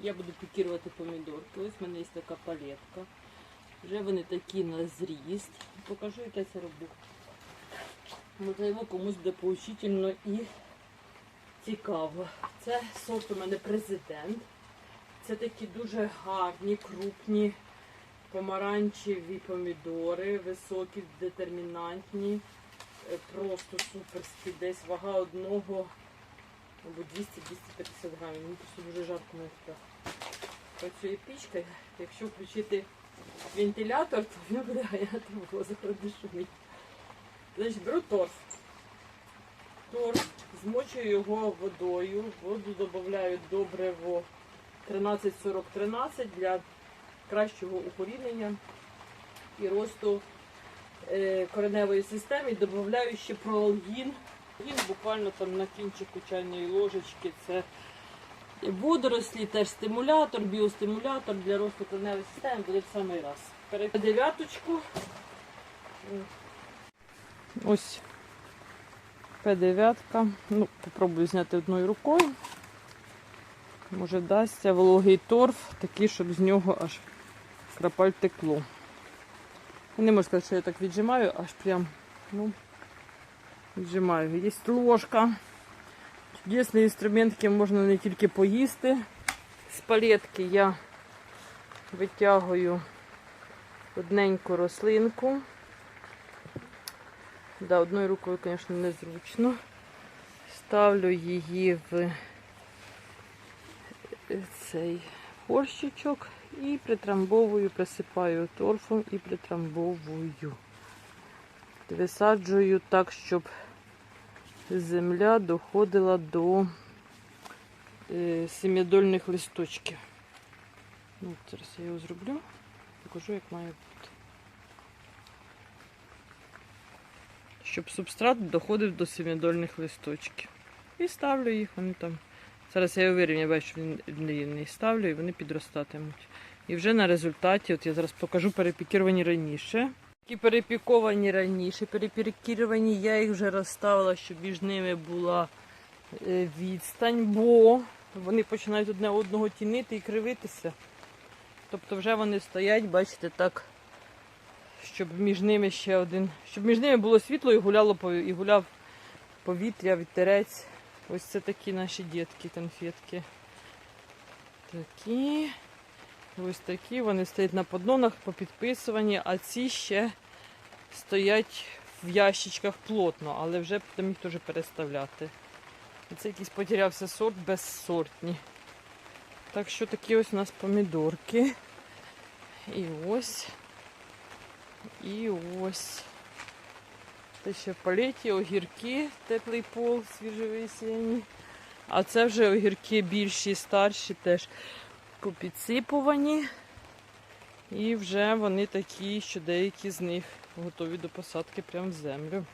Я буду пікірувати помідорки. Ось в мене є така палетка. Вже вони такі на зріст. Покажу, як я це роблю. Можливо, комусь буде поучительно і цікаво. Це сорт у мене президент. Це такі дуже гарні, крупні помаранчеві помідори, високі, детермінантні. Е, Просто суперські. Десь вага одного, мабуть, 200-250 грамів. Мені просто дуже жарко на так. Працює пічка. Якщо включити вентилятор, то він буде ганяти воздух, не шумить. Значить, беру торф. Торф, змочую його водою, воду додаю добриво 13-40-13 для кращого укорінення і росту е, кореневої системи. Додаю ще проалгін. Він буквально там на кінчику чайної ложечки. Це водорослі, теж стимулятор, біостимулятор для росту кореневої системи буде в самий раз. Перед дев'яточку. Ось П9. Ну, попробую зняти одною рукою. Може вдасться вологий торф, такий, щоб з нього аж крапаль текло. Не можу сказати, що я так віджимаю, аж прям, ну, віджимаю. Є ложка. Чудесний інструмент, яким можна не тільки поїсти. З палетки я витягую одненьку рослинку. Да, одною рукою, звісно, незручно. Ставлю її в цей горщичок і притрамбовую, присипаю торфом і притрамбовую. Висаджую так, щоб земля доходила до е, семидольних листочків. Ну, зараз я його зроблю, покажу, як має бути. Щоб субстрат доходив до семидольних листочків. І ставлю їх, вони там. Зараз я його вирівняю, бачу, що він не ставлю і вони підростатимуть. І вже на результаті, от я зараз покажу перепікіровані раніше. Які перепіковані раніше, перепікіровані, я їх вже розставила, щоб між ними була е, відстань, бо вони починають одне одного тінити і кривитися. Тобто вже вони стоять, бачите, так, щоб між ними ще один, щоб між ними було світло і гуляло і гуляв повітря, вітерець. Ось це такі наші дітки, конфетки. Такі. Ось такі. Вони стоять на поддонах, попідписувані, а ці ще стоять в ящичках плотно, але вже будемо їх теж переставляти. І це якийсь потерявся сорт безсортні. Так що такі ось у нас помідорки. І ось. І ось. Це ще в палеті огірки, теплий пол, свіжовесінні. А це вже огірки більші, старші, теж попідсипувані. І вже вони такі, що деякі з них готові до посадки прямо в землю.